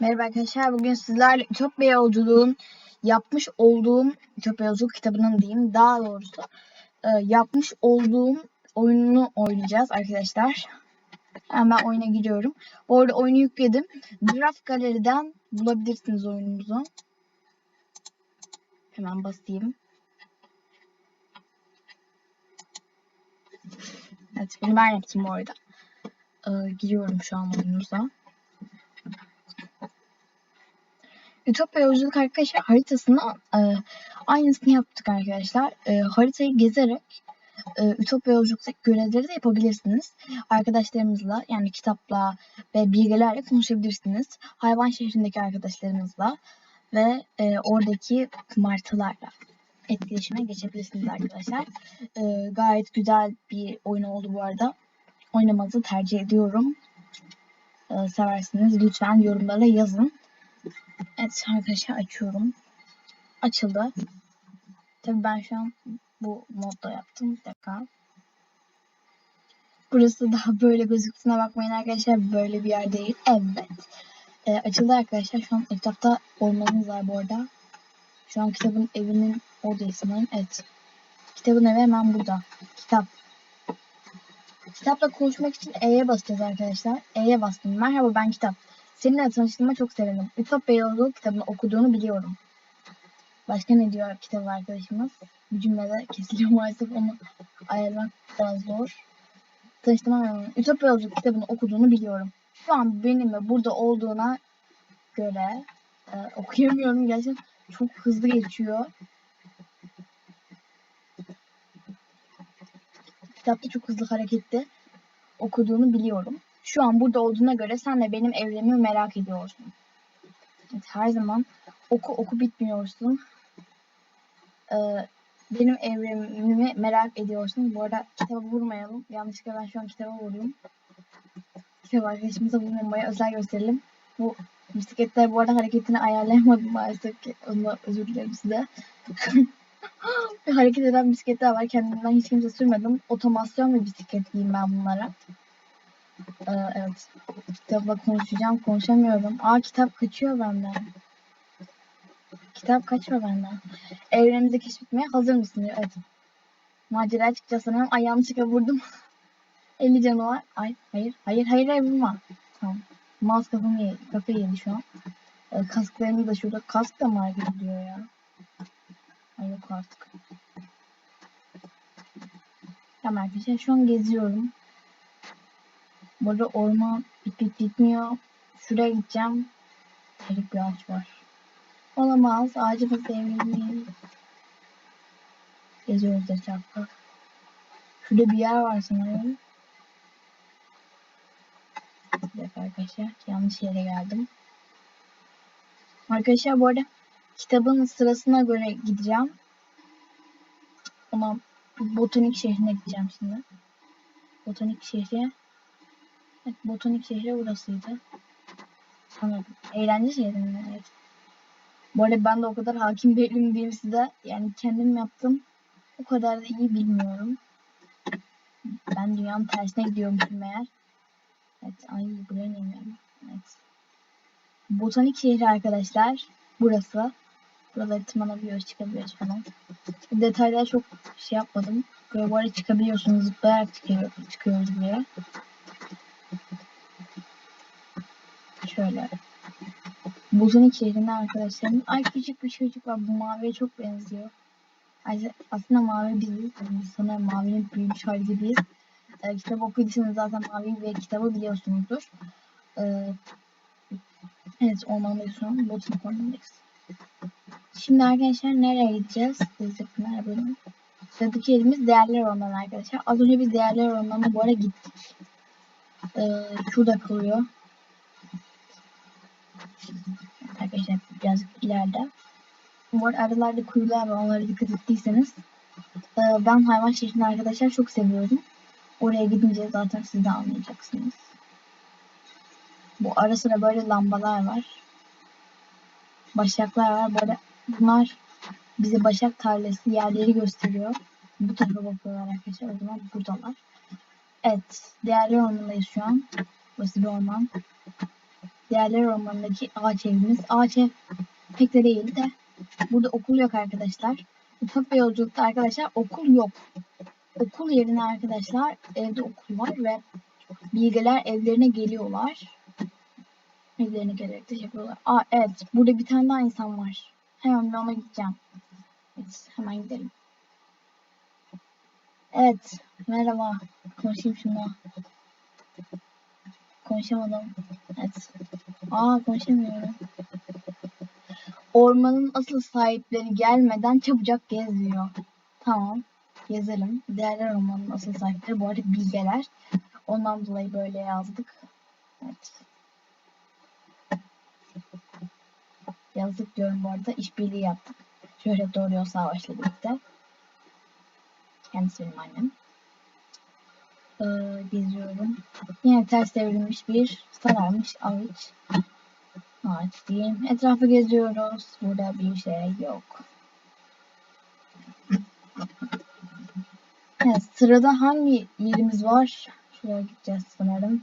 Merhaba arkadaşlar. Bugün sizlerle Ütopya Yolculuğun yapmış olduğum Ütopya Yolculuk kitabının diyeyim daha doğrusu e, yapmış olduğum oyununu oynayacağız arkadaşlar. Hemen oyuna giriyorum. Bu arada oyunu yükledim. Draft Gallery'den bulabilirsiniz oyunumuzu. Hemen basayım. Evet bunu ben yaptım bu arada. E, giriyorum şu an oyunumuza. Ütopya Yolculuk arkadaşlar haritasını e, aynısını yaptık arkadaşlar. E, haritayı gezerek e, Ütopya Yolculuk'taki görevleri de yapabilirsiniz. Arkadaşlarımızla yani kitapla ve bilgilerle konuşabilirsiniz. Hayvan şehrindeki arkadaşlarımızla ve e, oradaki martılarla etkileşime geçebilirsiniz arkadaşlar. E, gayet güzel bir oyun oldu bu arada. Oynamanızı tercih ediyorum. E, seversiniz. Lütfen yorumlara yazın. Evet arkadaşlar açıyorum. Açıldı. Tabii ben şu an bu modda yaptım. Bir dakika. Burası daha böyle gözüktüğüne bakmayın arkadaşlar. Böyle bir yer değil. Evet. Ee, açıldı arkadaşlar. Şu an etrafta ormanımız var bu arada. Şu an kitabın evinin sanırım. Evet. Kitabın evi hemen burada. Kitap. Kitapla konuşmak için E'ye basacağız arkadaşlar. E'ye bastım. Merhaba ben kitap. Seninle tanıştığıma çok sevindim. Ütopya Yolculuğu kitabını okuduğunu biliyorum. Başka ne diyor kitap arkadaşımız? Bir cümlede kesiliyor maalesef onu ayarlamak biraz zor. Tanıştığıma memnunum. Ütopya Yolculuğu kitabını okuduğunu biliyorum. Şu an benimle burada olduğuna göre e, okuyamıyorum gerçekten çok hızlı geçiyor. Kitapta çok hızlı hareketli okuduğunu biliyorum. Şu an burada olduğuna göre sen de benim evrenimi merak ediyorsun. Her zaman oku oku bitmiyorsun. Ee, benim evrenimi merak ediyorsun. Bu arada kitaba vurmayalım. Yanlışlıkla ben şu an kitaba vuruyorum. Kitap arkadaşımıza vurmamaya özel gösterelim. Bu bisikletler bu arada hareketini ayarlayamadım maalesef ki. Onunla özür dilerim size. hareket eden bisikletler var. Kendimden hiç kimse sürmedim. Otomasyon ve bisiklet diyeyim ben bunlara. Evet. Kitapla konuşacağım. Konuşamıyorum. Aa kitap kaçıyor benden. Kitap kaçma benden. Evrenimizi keşfetmeye hazır mısın? Evet. Macera sanırım. Ay yanlışlıkla vurdum. 50 canı var. Ay hayır. Hayır hayır hayır vurma. Tamam. Mouse kafamı yedi. Kafayı yedi şu an. Ee, kasklarımız da şurada. Kask da mı hareket ya? Ay yok artık. Tamam arkadaşlar şu an geziyorum. Burada orman bit bit bitmiyor. Şuraya gideceğim. Erik bir ağaç var. Olamaz. Ağacı da sevmeliyim. Geziyoruz etrafta. Şurada bir yer var sanırım. Bir dakika arkadaşlar. Yanlış yere geldim. Arkadaşlar bu arada kitabın sırasına göre gideceğim. Ona botanik şehrine gideceğim şimdi. Botanik şehri Evet, botanik şehri burasıydı. Sanırım. Eğlence şehri mi? Evet. Bu arada ben de o kadar hakim değilim diyeyim size. Yani kendim yaptım. O kadar da iyi bilmiyorum. Ben dünyanın tersine gidiyormuşum meğer. Evet. Ay buraya ne Evet. Botanik şehri arkadaşlar. Burası. Buraları tırmanabiliyoruz, çıkabiliyoruz falan. Detaylara çok şey yapmadım. Böyle bu arada çıkabiliyorsunuz. Zıplayarak çıkıyor, çıkıyoruz buraya. Şöyle. Botanik şehrinde arkadaşlarım. Ay küçük bir çocuk var. Bu maviye çok benziyor. Aslında mavi biziz. Biz sanırım mavinin büyümüş hali gibiyiz. E, kitap okuduysanız zaten mavi ve kitabı biliyorsunuzdur. E, evet ormandayız şu an. Botanik ormandayız. Şimdi arkadaşlar nereye gideceğiz? Dizipler bölümü. Sıradaki yerimiz değerler ormanı arkadaşlar. Az önce biz değerler ormanına bu ara gittik. Ee, şurada kalıyor. Arkadaşlar birazcık ileride. Bu arada aralarda kuyular var. Onlara dikkat ettiyseniz. Ee, ben hayvan şehrini arkadaşlar çok seviyorum. Oraya gidince zaten siz de anlayacaksınız. Bu ara sıra böyle lambalar var. Başaklar var. Böyle bunlar bize başak tarlası yerleri gösteriyor. Bu tarafa bakıyorlar arkadaşlar. O zaman buradalar. Evet. Değerli ormandayız şu an. Burası bir orman. Değerler ormanındaki ağaç evimiz. Ağaç ev pek de değil de burada okul yok arkadaşlar. Ütopya yolculukta arkadaşlar okul yok. Okul yerine arkadaşlar evde okul var ve bilgeler evlerine geliyorlar. Evlerine gelerek de yapıyorlar. Aa evet burada bir tane daha insan var. Hemen ona gideceğim. Evet hemen gidelim. Evet merhaba. Konuşayım şuna. Konuşamadım. Evet. Aa konuşamıyorum. Ormanın asıl sahipleri gelmeden çabucak geziyor. Tamam. Gezelim. Değerler ormanın asıl sahipleri bu arada bilgeler. Ondan dolayı böyle yazdık. Evet. Yazdık diyorum bu arada. İşbirliği yaptık. Şöhret Doğru Yol Savaş'la birlikte. Kendisi benim annem. Ee, geziyorum. Yine ters devrilmiş bir sararmış ağaç. Ağaç diyeyim. Etrafı geziyoruz. Burada bir şey yok. Evet, sırada hangi yerimiz var? Şuraya gideceğiz sanırım.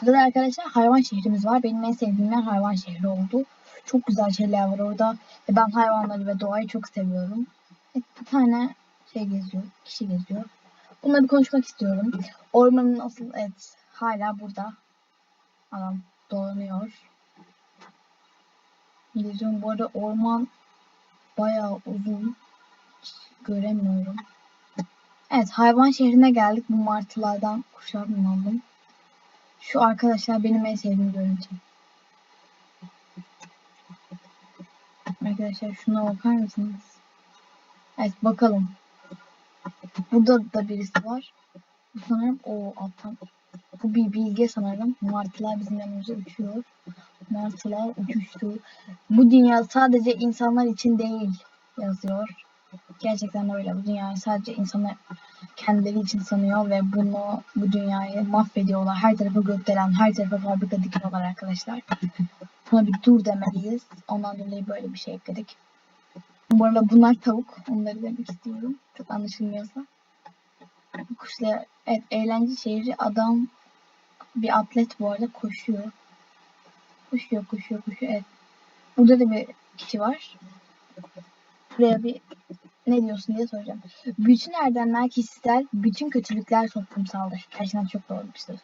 Sırada arkadaşlar hayvan şehrimiz var. Benim en sevdiğim yer hayvan şehri oldu. Çok güzel şeyler var orada. Ben hayvanları ve doğayı çok seviyorum. Bir tane şey geziyor, kişi geziyor. Bununla bir konuşmak istiyorum. Ormanın asıl evet hala burada. Adam dolanıyor. Geziyorum. Bu arada orman bayağı uzun. Göremiyorum. Evet hayvan şehrine geldik. Bu martılardan kuşağımın aldım. Şu arkadaşlar benim en sevdiğim görüntü. Arkadaşlar şuna bakar mısınız? Evet bakalım. Burada da birisi var. Bu sanırım o alttan. Bu bir bilge sanırım. Martılar bizim yanımıza uçuyor. Martılar uçuştu. Bu dünya sadece insanlar için değil yazıyor. Gerçekten öyle. Bu dünyayı sadece insanlar kendileri için sanıyor ve bunu bu dünyayı mahvediyorlar. Her tarafa gökdelen, her tarafa fabrika dikiyorlar arkadaşlar. Buna bir dur demeliyiz. Ondan dolayı böyle bir şey ekledik. Bu arada bunlar tavuk. Onları demek istiyorum. Çok anlaşılmıyorsa. Kuşlar, evet eğlence şehri adam bir atlet bu arada koşuyor. Koşuyor, koşuyor, koşuyor. Evet. Burada da bir kişi var. Buraya bir ne diyorsun diye soracağım. Bütün erdemler kişisel, bütün kötülükler toplumsaldır. Gerçekten çok doğru bir söz.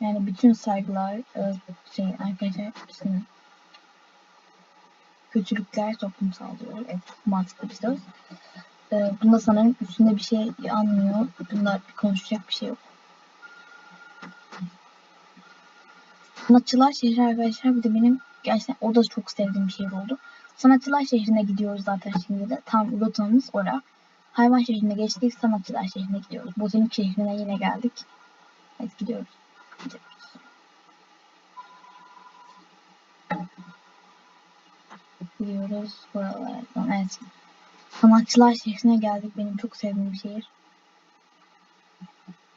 Yani bütün saygılar, şey arkadaşlar kötülükler toplumsal diyor. Evet, mantıklı bir söz. Ee, bunda sanırım üstünde bir şey anmıyor. Bunda konuşacak bir şey yok. Sanatçılar şehri arkadaşlar bir de benim gerçekten o da çok sevdiğim bir şehir oldu. Sanatçılar şehrine gidiyoruz zaten şimdi de. Tam rotamız ora. Hayvan şehrine geçtik. Sanatçılar şehrine gidiyoruz. Botanik şehrine yine geldik. Evet gidiyoruz. Gidiyoruz. Gidiyoruz buralardan. Evet. Sanatçılar şehrine geldik. Benim çok sevdiğim bir şehir.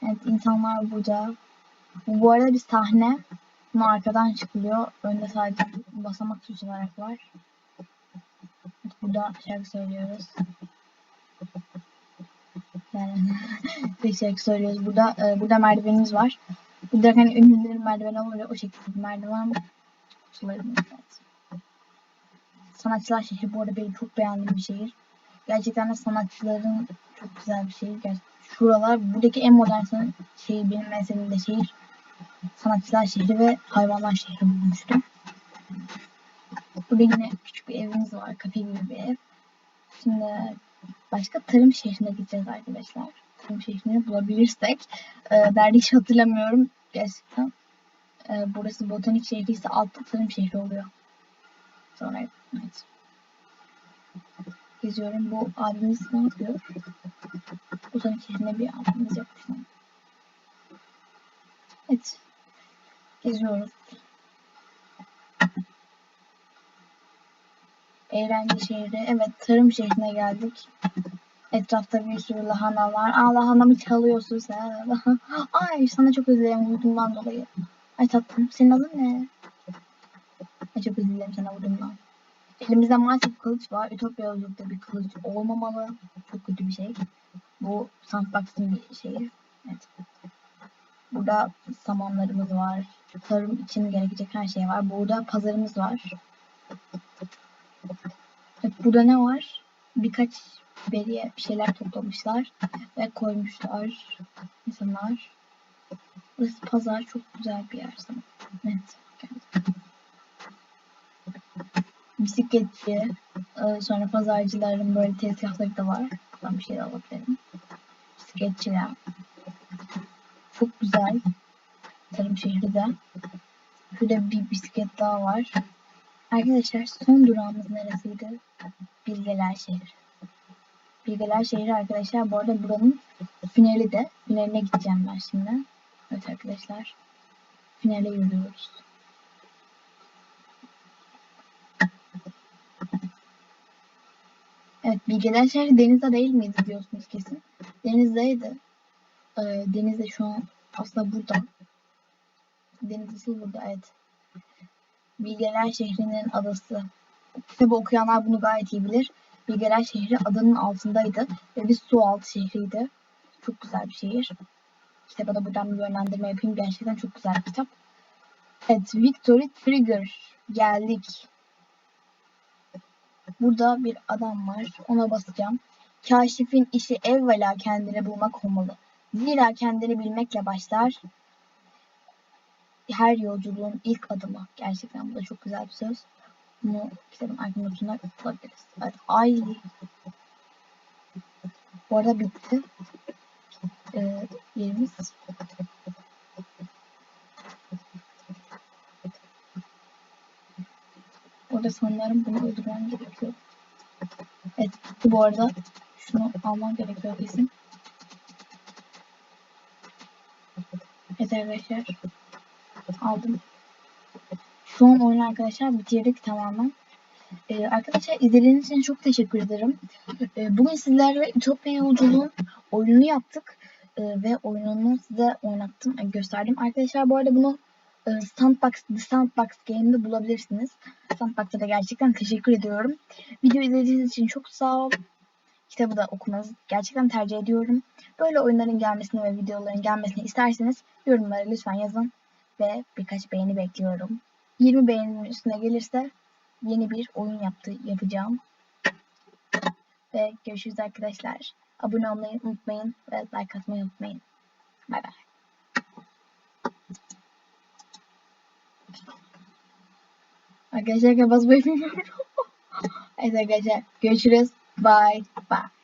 Evet insanlar burada. Bu arada bir sahne. Bunu arkadan çıkılıyor. Önde sadece basamak süs olarak var. Burada şarkı söylüyoruz. Yani bir şarkı söylüyoruz. Burada e, burada merdivenimiz var. Burada hani ünlülerin merdiveni oluyor. O şekilde bir merdiven. Evet. Sanatçılar şehri bu arada benim çok beğendiğim bir şehir. Gerçekten de sanatçıların çok güzel bir şehir. Şuralar buradaki en modern şehir benim en sevdiğim de şehir. Sanatçılar şehri ve hayvanlar şehri bulmuştum. Burada yine küçük bir evimiz var. Kafe gibi bir ev. Şimdi başka tarım şehrine gideceğiz arkadaşlar. Tarım şehrini bulabilirsek. Nerede hiç hatırlamıyorum. Gerçekten. Burası botanik şehri ise altta tarım şehri oluyor. Sonra evet. Geziyorum. Bu abimiz ne yapıyor? Botanik şehrinde bir abimiz yapmış. Evet. Geziyoruz. Eğlence şehri. Evet tarım şehrine geldik. Etrafta bir sürü lahana var. Aa lahanamı çalıyorsun sen. Ay sana çok üzülüyorum vurduğumdan dolayı. Ay tatlım senin adın ne? Çok özür sana vurduğumdan. Elimizde maalesef kılıç var. Ütopya yolculukta bir kılıç olmamalı. Çok kötü bir şey. Bu Sandbox'ın bir şeyi. Evet. Burada samanlarımız var. Tarım için gerekecek her şey var. Burada pazarımız var. Evet, burada ne var? Birkaç beriye bir şeyler toplamışlar ve koymuşlar insanlar. Burası pazar çok güzel bir yer sanırım. Evet. geldim. Bisikletçi, e, sonra pazarcıların böyle tezgahları da var. Buradan bir şey alabilirim. Bisikletçiler. Çok güzel. Tarım şehri de. Şurada bir bisiklet daha var. Arkadaşlar son durağımız neresiydi? Bilgeler şehri. Bilgeler şehri arkadaşlar bu arada buranın finali de. Finaline gideceğim ben şimdi. Evet arkadaşlar. Finale yürüyoruz. Evet Bilgeler şehri denizde değil miydi diyorsunuz kesin. Denizdeydi. Ee, deniz de şu an aslında burada. Deniz asıl burada evet. Bilgeler şehrinin adası. Kitabı okuyanlar bunu gayet iyi bilir. Bilgeler şehri adanın altındaydı ve bir su altı şehriydi. Çok güzel bir şehir. Kitaba da buradan bir yönlendirme yapayım. Gerçekten çok güzel bir kitap. Evet, Victory Trigger. Geldik. Burada bir adam var. Ona basacağım. Kaşifin işi evvela kendini bulmak olmalı. Zira kendini bilmekle başlar. Her yolculuğun ilk adımı. Gerçekten bu da çok güzel bir söz. Bunu kitabın arka notuna bulabiliriz. Evet, ay. Bu arada bitti. Ee, yerimiz. Orada sanırım bunu öldürmem gerekiyor. Evet bu arada şunu almam gerekiyor kesin. Evet arkadaşlar. Aldım. Şu an oyunu arkadaşlar bitirdik tamamen. Ee, arkadaşlar izlediğiniz için çok teşekkür ederim. Ee, bugün sizlerle Ütopya Yolculuğun oyununu yaptık. Ee, ve oyununu size oynattım, gösterdim. Arkadaşlar bu arada bunu Sandbox, The Sandbox Game'de bulabilirsiniz. Sandbox'a da gerçekten teşekkür ediyorum. Video izlediğiniz için çok sağ ol. Kitabı da okumanızı gerçekten tercih ediyorum. Böyle oyunların gelmesini ve videoların gelmesini isterseniz yorumlara lütfen yazın. Ve birkaç beğeni bekliyorum. 20 beğeninin üstüne gelirse yeni bir oyun yaptı, yapacağım. Ve görüşürüz arkadaşlar. Abone olmayı unutmayın ve like atmayı unutmayın. Bay bay. Arkadaşlar basmayı bilmiyorum. evet arkadaşlar görüşürüz. Bye bye.